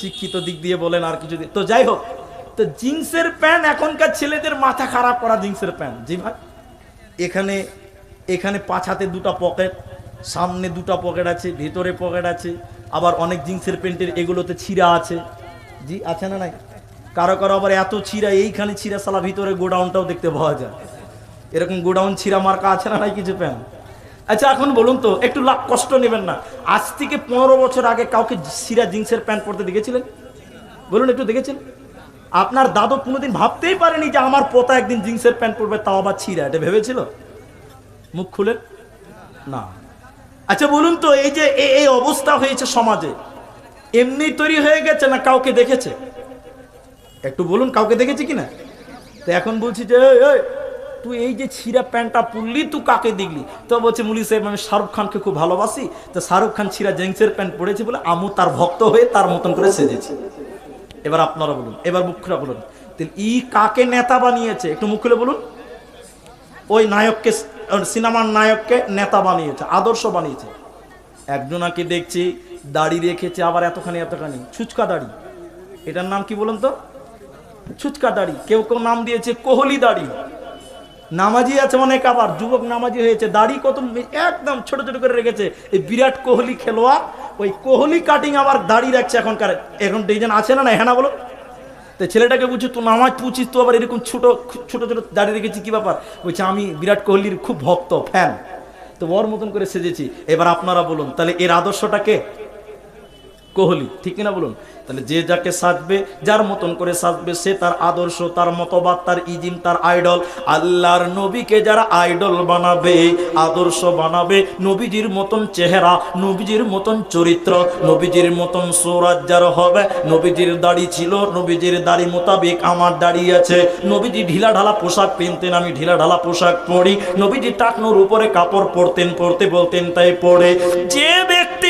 শিক্ষিত দিক দিয়ে বলেন আর কিছু তো যাই হোক, তো জিন্সের প্যান্ট এখনকার ছেলেদের মাথা খারাপ করা জিন্সের প্যান্ট। জি ভাই। এখানে এখানে পাঁচ হাতে দুটো পকেট, সামনে দুটো পকেট আছে, ভেতরে পকেট আছে, আবার অনেক জিন্সের প্যান্টের এগুলোতে ছিঁড়া আছে। জি, আছে না নাই? কারও কারও আবার এত ছিঁড়া, এইখানে ছিঁড়া সালা, ভিতরে গোডাউনটাও দেখতে পাওয়া যায়। এরকম গোডাউন ছিঁড়া মার্কা আছে না নাই কিছু প্যান্ট? আচ্ছা এখন বলুন তো, একটু লাভ কষ্ট নেবেন না। আজ থেকে পনেরো বছর আগে কাউকে সিরা জিন্সের প্যান্ট পরতে দেখেছিলেন? বলুন একটু দেখেছেন? আপনার দাদু কোনোদিন ভাবতেই পারেনি যে আমার পোতা একদিন জিন্সের প্যান্ট পরবে, তাও আবার ছিঁড়া, এটা ভেবেছিল? মুখ খুলে না। আচ্ছা বলুন তো, এই যে এই অবস্থা হয়েছে সমাজে, এমনি তৈরি হয়ে গেছে না কাউকে দেখেছে? একটু বলুন, কাউকে দেখেছে কিনা? তো এখন বলছি যে তুই এই যে ছিঁড়া প্যান্টটা পরলি, তুই কাকে দেখলি? তো বলছে, মুলি সাহেব, আমি শাহরুখ খানকে খুব ভালোবাসি। তো শাহরুখ খান ছিঁড়া জেন্সের প্যান্ট পরেছে বলে আমু তার ভক্ত হয়ে তার মতন করে সেজেছে। এবার আপনারা বলুন, এবার মুখ খুলে বলুন ই কাকে নেতা বানিয়েছে? একটু মুখ খুলে বলুন। ওই নায়ককে, সিনেমার নায়ককে নেতা বানিয়েছে, আদর্শ বানিয়েছে। একজনাকে দেখছি, দাড়ি রেখেছে, আবার এতখানি এতখানি। ছুচকা দাড়ি। এটার নাম কি বলুন তো? ছুচকা দাড়ি। কেউ কেউ নাম দিয়েছে, কোহলি দাড়ি। নামাজি আছে অনেক আবার যুবক নামাজি হয়েছে, দাড়ি কত একদম ছোট ছোট করে রেখেছে। এই বিরাট কোহলি খেলোয়াড়, ওই কোহলি কাটিং আবার দাড়ি রাখছে এখনকার। এখন ডিজাইন আছে না না হ্যাঁ বলো। তো ছেলেটাকে বলছি তো নামাজ পুছিস তো আবার এরকম ছোট ছোট ছোট দাড়ি রেখেছি, কি ব্যাপার? বলছে, আমি বিরাট কোহলির খুব ভক্ত ফ্যান তো ওর মতন করে সেজেছি। এবার আপনারা বলুন, তাহলে এর আদর্শটাকে কোহলি, ঠিক কিনা বলুন? তাহলে যে যাকে সাজবে, যার মতন করে সাজবে, সে তার আদর্শ, তার মতবাদ, তার ইজিম, তার আইডল। আল্লাহর নবীকে যারা আইডল বানাবে, আদর্শ বানাবে, নবীজির মতন চেহারা, নবীজির মতন চরিত্র, নবীজির মতন সৌরাজ যার হবে, নবীজির দাড়ি ছিল, নবীজির দাড়ি মোতাবেক আমার দাড়ি আছে। নবীজি ঢিলা ঢালা পোশাক কিনতেন আমি ঢিলা ঢালা পোশাক পরি। নবীজি টাকনোর উপরে কাপড় পরতেন, পরতে, বলতেন, তাই পরে। যে ব্যক্তিটা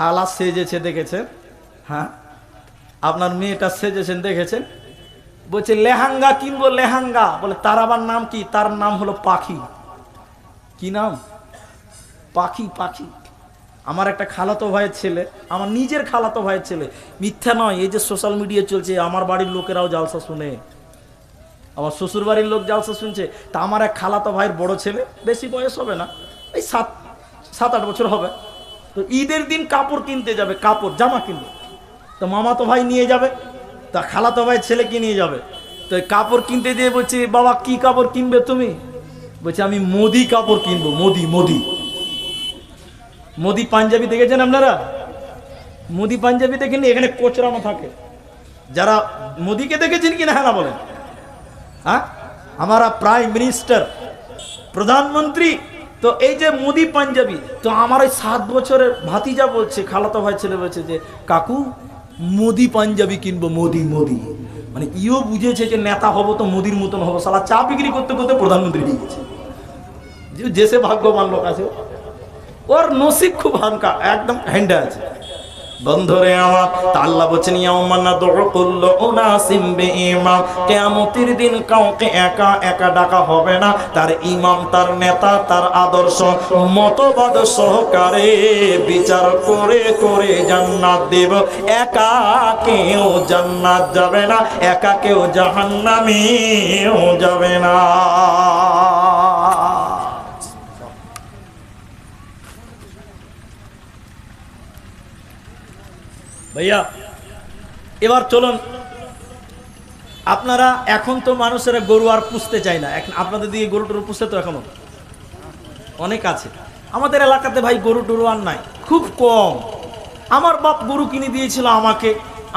খালা সেজেছে দেখেছেন হ্যাঁ? আপনার মেয়েটা সেজেছেন, দেখেছেন? বলছে, লেহাঙ্গা কিনবো, লেহাঙ্গা। বলে, তার আবার নাম কি? তার নাম হলো পাখি। কি নাম? পাখি পাখি। আমার একটা খালাতো ভাইয়ের ছেলে, আমার নিজের খালাতো ভাইয়ের ছেলে। মিথ্যা নয়, এই যে সোশ্যাল মিডিয়া চলছে, আমার বাড়ির লোকেরাও জালসা শুনে। আমার শ্বশুর বাড়ির লোক জালসা শুনছে। তা আমার এক খালাতো ভাইয়ের বড় ছেলে, বেশি বয়স হবে না, এই সাত সাত আট বছর হবে। তো ঈদের দিন কাপড় কিনতে যাবে, কাপড়, জামা কিনবে। তো মামা তো ভাই নিয়ে যাবে, তা খালাতো ভাই ছেলেকে নিয়ে যাবে। তো কাপড় কিনতে দিয়ে বলছে, বাবা, কি কাপড় কিনবে তুমি? বলছে, আমি মোদি কাপড় কিনবো, মোদি মোদি। মোদি পাঞ্জাবি দেখেছেন আপনারা? মোদি পাঞ্জাবি দেখেন এখানে কোচরানো থাকে। যারা মোদিকে দেখেছেন কিনা হ্যাঁ না বলেন। হ্যাঁ? আমারা প্রাইম মিনিস্টার, প্রধানমন্ত্রী তো এই যে মোদি পাঞ্জাবি, তো আমার ওই সাত বছরের ভাতিজা বলছে, খালাতো ভাই ছেলে বলছে যে, কাকু, মোদি পাঞ্জাবি কিনবো, মোদি মোদি। মানে ইও বুঝেছে যে নেতা হব তো মোদির মতন হব সালা চা বিক্রি করতে করতে প্রধানমন্ত্রী নিয়ে গেছে। যে- সে ভাগ্যবান লোক আছে ওর নসিব খুব হালকা, একদম হ্যান্ডে আছে। বন্ধুরে আমার তা আল্লাহ বলছেন উনাসিম বিইমাম কিয়ামতের দিন কাউকে একা একা ডাকা হবে না। তার ইমাম, তার নেতা, তার আদর্শ, মতবাদ সহকারে বিচার করে করে জান্নাত দেব। একা কেউ জান্নাত যাবে না, একা কেউ জাহান্নামেও যাবে না। ভাইয়া, এবার চলুন। আপনারা এখন তো মানুষেরা গরু আর পুষতে চায় না। এখন আপনাদের দিকে গরু টরু পুষতে তো এখনও? অনেক আছে। আমাদের এলাকাতে ভাই গরু টরু আর নাই, খুব কম। আমার বাপ গরু কিনে দিয়েছিল আমাকে।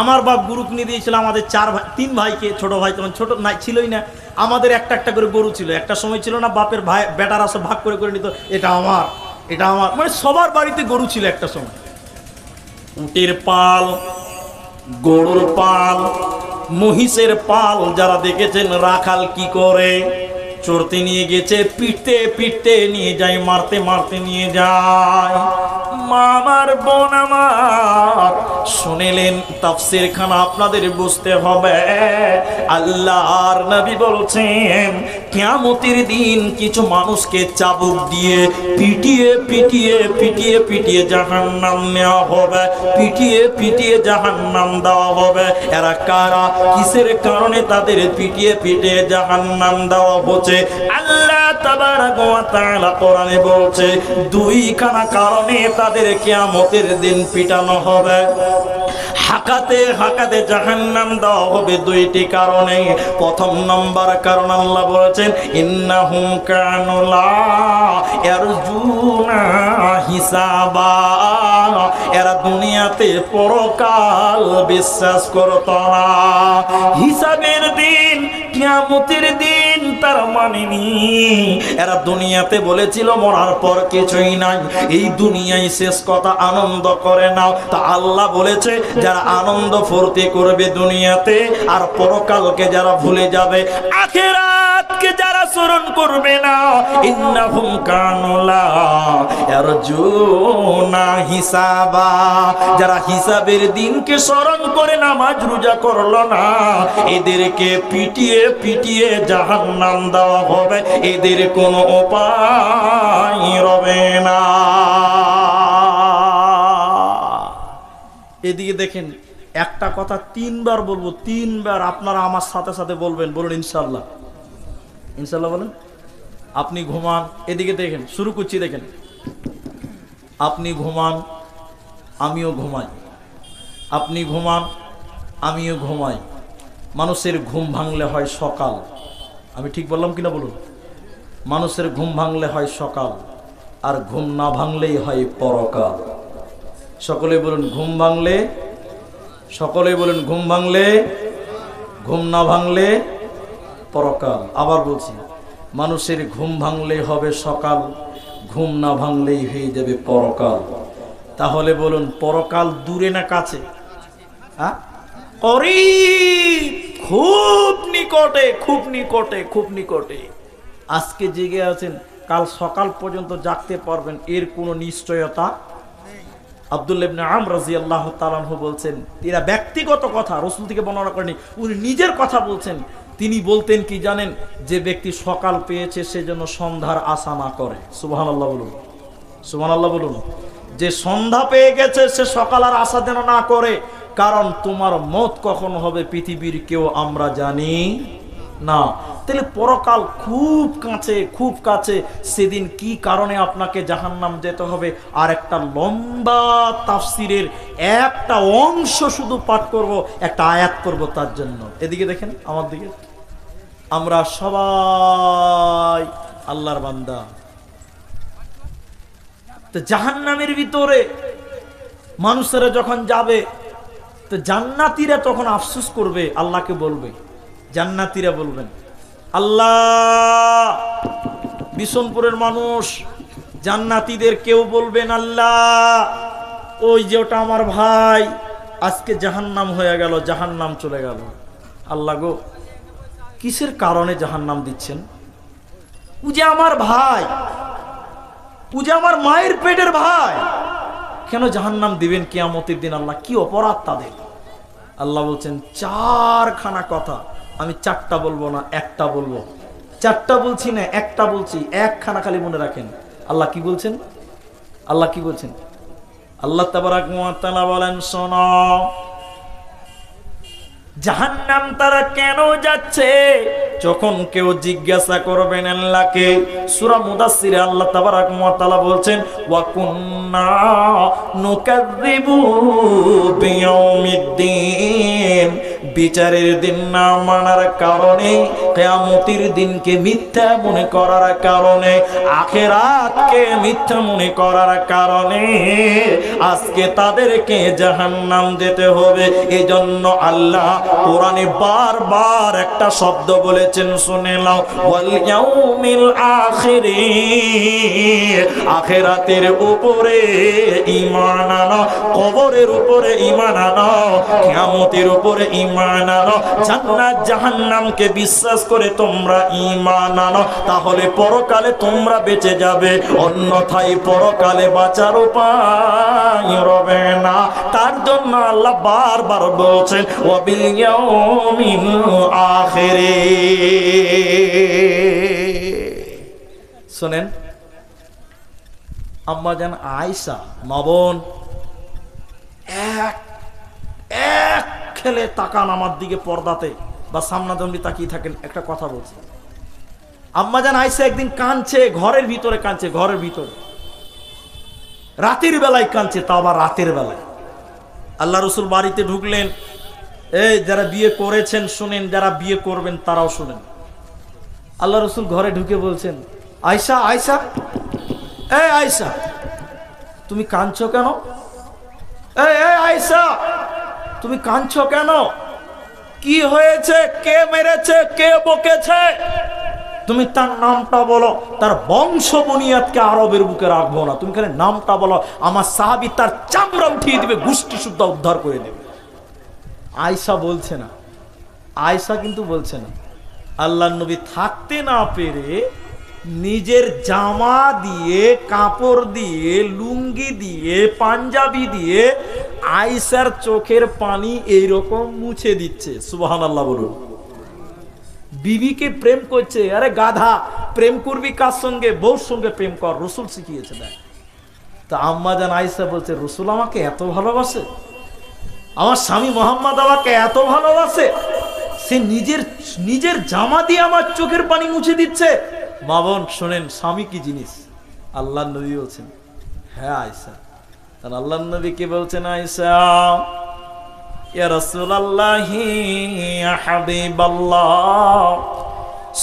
আমার বাপ গরু কিনে দিয়েছিল আমাদের চার ভাই, তিন ভাইকে, ছোট ভাই তখন ছোট নাই, ছিলই না। আমাদের একটা একটা করে গরু ছিল। একটা সময় ছিল না বাপের ভাই, বেটারা সব ভাগ করে করে নিত, এটা আমার এটা আমার। মানে সবার বাড়িতে গরু ছিল একটা সময়। উটের পাল গরুর পাল মহিষের পাল যারা দেখেছেন রাখাল কি করে? চড়তে নিয়ে গেছে, পিটতে পিটতে নিয়ে যায়, মারতে মারতে নিয়ে যায়। মামার বোন আমার, শুনেলেন তাফসির খান আপনাদের বুঝতে হবে। আল্লাহর নবী বলছেন, কিয়ামতের দিন কিছু মানুষকে চাবুক দিয়ে পিটিয়ে পিটিয়ে পিটিয়ে পিটিয়ে জাহান্নাম নেওয়া হবে, পিটিয়ে পিটিয়ে জাহান্নাম দেওয়া হবে। এরা কারা? কিসের কারণে তাদের পিটিয়ে পিটিয়ে জাহান্নাম দেওয়া হচ্ছে? আল্লাহ ওয়া তাআলা কোরআনে বলছে, দুইখানা কারণে তাদের কিয়ামতের দিন পিটানো হবে। হাকাতে হাকাতে জাহান্নাম দেওয়া হবে দুইটি কারণে। প্রথম নম্বর কারণ আল্লাহ বলেছেন, ইন্নাহুম কানুলা ইয়ারজুনা হিসাবা। এরা দুনিয়াতে পরকাল বিশ্বাস করত না। হিসাবের দিন, কিয়ামতের দিন তার মানেনি এরা দুনিয়াতে বলেছিল, মরার পর কিছুই নাই। এই দুনিয়ায় শেষ কথা আনন্দ করে নাও। তা আল্লাহ বলেছে, যারা আনন্দ ফুর্তি করবে দুনিয়াতে, আর পরকালকে যারা ভুলে যাবে আখেরাতকে যারা স্মরণ করবে না, ইন্নাহুম কানুলা ইয়ারজুনা হিসাবা। যারা হিসাবের দিনকে স্মরণ করে নামাজ রোজা করল না, এদেরকে পিটিয়ে পিটিয়ে জাহান্নাম দেওয়া হবে, এদের কোনো উপায় রবে না। এদিকে দেখেন, একটা কথা তিনবার বলব, তিনবার আপনারা আমার সাথে সাথে বলবেন, বলুন ইনশাল্লাহ ইনশাল্লাহ বলেন। আপনি ঘুমান, এদিকে দেখেন, শুরু করছি, দেখেন। আপনি ঘুমান, আমিও ঘুমাই। আপনি ঘুমান, আমিও ঘুমাই। মানুষের ঘুম ভাঙলে হয় সকাল। আমি ঠিক বললাম কিনা বলুন? মানুষের ঘুম ভাঙলে হয় সকাল, আর ঘুম না ভাঙলেই হয় পরকাল। সকলে বলুন, ঘুম ভাঙলে, সকলে বলুন, ঘুম ভাঙলে, ঘুম না ভাঙলে পরকাল। আবার বলছি, মানুষের ঘুম ভাঙলে হবে সকাল, ঘুম না ভাঙলেই হয়ে যাবে পরকাল। তাহলে বলুন, পরকাল দূরে না কাছে? হ্যাঁ? খুব নিকটে খুব নিকটে খুব নিকটে। আজকে জেগে আছেন, কাল সকাল পর্যন্ত জাগতে পারবেন, এর কোনো নিশ্চয়তা? তালানহু বলছেন, এরা ব্যক্তিগত কথা, রসুল থেকে বর্ণনা করেনি উনি নিজের কথা বলছেন তিনি বলতেন কি জানেন, যে ব্যক্তি সকাল পেয়েছে সেজন্য সন্ধ্যার আশা না করে। সুবাহ আল্লাহ বলুন। সুবাহ আল্লাহ বলুন। যে সন্ধ্যা পেয়ে গেছে, সে সকাল আর আশা যেন না করে। কারণ তোমার মত কখন হবে পৃথিবীর কেউ আমরা জানি না। তাহলে পরকাল খুব কাছে খুব কাছে। সেদিন কি কারণে আপনাকে জাহান্নাম যেতে হবে? আর একটা লম্বা তাফসিরের একটা অংশ শুধু পাঠ করব, একটা আয়াত করব তার জন্য। এদিকে দেখেন, আমার দিকে। আমরা সবাই আল্লাহর বান্দা। তো জাহান্নামের ভিতরে মানুষেরা যখন যাবে, তো জান্নাতিরা তখন আফসুস করবে, আল্লাহকে বলবে। জান্নাতিরা বলবেন, আল্লাহ বিশনপুরের মানুষ, জান্নাতিদের কেউ বলবেন আল্লাহ, ওই যে ওটা আমার ভাই, আজকে জাহান্নাম হয়ে গেল, জাহান্নাম চলে গেল। আল্লাহ গো কিসের কারণে জাহান্নাম দিচ্ছেন? ও যে আমার ভাই। যে আমার মায়ের পেটের ভাই। কেন জাহান্নাম দিবেন কিয়ামতের দিন আল্লাহ? কি অপরাধ তাদের? আল্লাহ বলছেন, চারখানা কথা। আমি চারটা বলব না, একটা বলব। চারটা বলছি না, একটা বলছি। একখানা খালি মনে রাখেন। আল্লাহ কি বলছেন? আল্লাহ কি বলছেন? আল্লাহ তাবারাক বলেন, শোনো। জাহান্নাম তারা কেন যাচ্ছে? যখন কেউ জিজ্ঞাসা করবেন আল্লাহকে, সূরা মুদাসসিরে আল্লাহ তাবারাক ওয়া বলছেন, ওয়া কুননা নুকাযযিবু বিয়াউমিদ্দিন। বিচারের দিন না মানার কারণে, কেয়ামতির দিনকে মিথ্যা মনে করার কারণে, আখেরাতকে মিথ্যা মনে করার কারণে আজকে তাদেরকে জাহান্নাম যেতে হবে। এজন্য আল্লাহ কোরআনে বারবার একটা শব্দ বলেছেন, শুনে নাও, ওয়াল ইয়াউমিল আখিরি আখেরাতের উপরে ঈমান আনো, কবরের উপরে ঈমান আনো, কিয়ামতের উপরে ঈমান আনো জান্নাত জাহান্নামকে বিশ্বাস করে তোমরা ঈমান আনো। তাহলে পরকালে তোমরা বেঁচে যাবে, অন্যথায় পরকালে বাঁচার উপায় রবে না। তার জন্য আল্লাহ বারবার বলছেন, ওয়াবিল ইয়াউমিল আখিরি। শোনেন, আম্মা জান আয়সা মাবন এক এক খেলে তাকান আমার দিকে পর্দাতে বা সামনাদমনি তাকিয়ে থাকেন, একটা কথা বলছি। আম্মা জান আয়সা একদিন কাঁদছে, ঘরের ভিতরে কাঁদছে, ঘরের ভিতরে। রাতের বেলায় কাঁদছে তা আবার রাতের বেলায়। আল্লাহ রসুল বাড়িতে ঢুকলেন, এই যারা বিয়ে করেছেন শুনেন, যারা বিয়ে করবেন তারাও শুনেন। আল্লাহ রসুল ঘরে ঢুকে বলছেন আয়সা আয়সা এ আয়সা তুমি কাঁদছো কেন? এ আয়সা তুমি কাঁদছ কেন? কি হয়েছে? কে মেরেছে? কে বকেছে? তুমি তার নামটা বলো। তার বংশ বুনিয়াদকে আরবের বুকে রাখব না। তুমি খালি নামটা বলো। আমার সাহাবি তার চামড়া উঠিয়ে দিবে, গোষ্ঠী শুদ্ধ উদ্ধার করে দেবে। আয়সা বলছে না। আয়সা কিন্তু বলছে না। আল্লাহ নবী থাকতে না পেরে নিজের জামা দিয়ে, কাপড় দিয়ে, লুঙ্গি দিয়ে, পাঞ্জাবি দিয়ে আয়সার চোখের পানি এইরকম মুছে দিচ্ছে। সুবাহান আল্লাহ বলুন। বিবিকে প্রেম করছে। আরে গাধা, প্রেম করবি কার সঙ্গে? বউর সঙ্গে প্রেম কর, রসুল শিখিয়েছে, দেখ। তা আম্মা জান আইসা বলছে, রসুল আমাকে এত ভালোবাসে? আমার স্বামী মোহাম্মদ আমাকে এত ভালোবাসে? সে নিজের নিজের জামা দিয়ে আমার চোখের পানি মুছে দিচ্ছে? মা বোন, শোনেন, স্বামী কি জিনিস? আল্লাহ নবী বলছেন হ্যাঁ আয়সা তার আল্লাহ নবী কে বলছেন আয়সা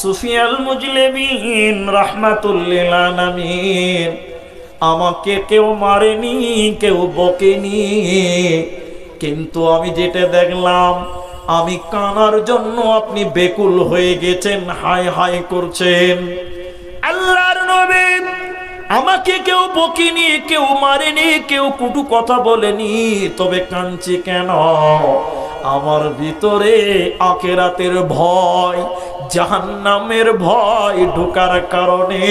সুফিয়াল মুজলিমিন রাহমাতুল লিল আলামিন, আমাকে কেউ মারেনি, কেউ বকেনি, কিন্তু আমি যেটা দেখলাম আমি কানার জন্য আপনি বেকুল হয়ে গেছেন, হায় হায় করছেন। আল্লাহর নবী আমাকে কেউ বকিনি, কেউ মারেনি, কেউ কুটু কথা বলেনি, তবে কাঁদছি কেন? আমার ভিতরে আকেরাতের ভয়, জাহান্নামের ভয় ঢোকার কারণে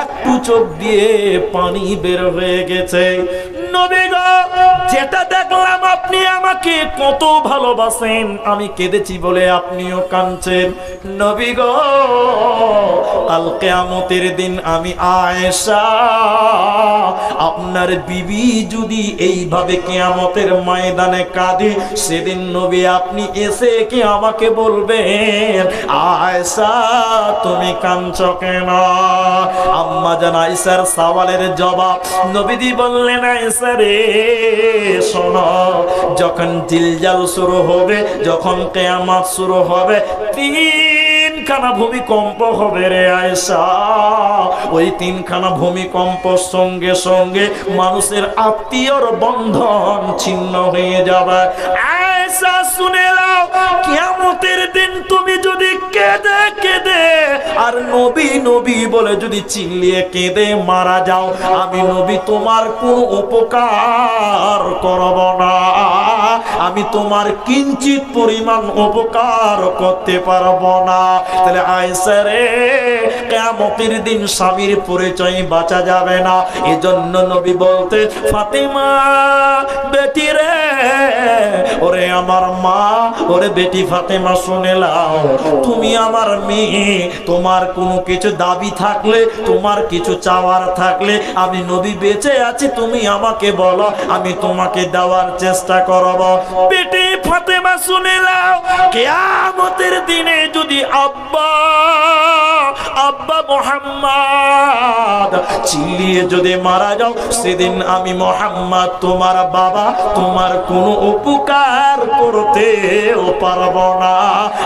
একটু চোখ দিয়ে পানি বের হয়ে গেছে। যেটা দেখলাম আপনি আমাকে কত ভালোবাসেন। আমি কেঁদেছি বলে আপনিও কাঁদছেন। নবী গো, কাল কেয়ামতের দিন আমি আয়েশা আপনার বিবি যদি এইভাবে কেয়ামতের ময়দানে কাঁদে, সেদিন নবী আপনি এসে কি আমাকে বলবেন? আয়েশা, তুমি কাঁদছ কেন? আম্মা জান আয়েশার সওয়ালের জবাব নবীজি বললেন, আয়েশা রে, শোনো, যখন জিলজাল শুরু হবে, যখন কেয়ামত শুরু হবে তিনখানা ভূমিকম্প হবে রে আয়সা ওই তিনখানা ভূমিকম্প সঙ্গে সঙ্গে মানুষের আত্মীয়র বন্ধন ছিন্ন হয়ে যাবে। আয়েশা শুনে নাও। কিয়ামতের দিন তুমি যদি কেঁদে কেঁদে, আর নবী নবী বলে যদি চিল্লিয়ে কেঁদে মারা যাও, আমি নবী তোমার কোন উপকার করব না। আমি তোমার কিঞ্চিত পরিমাণ উপকার করতে পারব না। তাহলে আয়সা রে কেমতের দিন স্বামীর পরিচয় বাঁচা যাবে না। এজন্য নবী বলতে, ফাতেমা, বেটি রে, ওরে আমার মা, ওরে বেটি ফাতেমা, শুনে লাও তুমি আমার মেয়ে, তোমার কোনো কিছু দাবি থাকলে, তোমার কিছু চাওয়ার থাকলে, আমি নবী বেঁচে আছি, তুমি আমাকে বলো, আমি তোমাকে দেওয়ার চেষ্টা করব। বেটি ফাতেমা, শুনে লাও কেয়ামতের দিনে যদি আব্বা আব্বা মোহাম্মদ চিল্লিয়ে যদি মারা যাও, সেদিন আমি মোহাম্মদ তোমার বাবা, তোমার কোনো উপকার করতেও পারব না।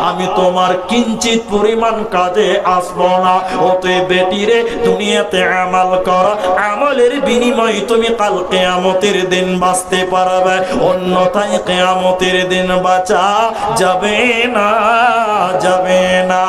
আমি তোমার কিঞ্চিত পরিমাণ কাজে আসব না। ওতে বেটিরে, দুনিয়াতে আমাল কর। আমলের বিনিময়ে তুমি কাল কেয়ামতের দিন বাঁচতে পারবে। অন্যথায় কেয়ামতের দিন বাঁচা যাবে না যাবে না।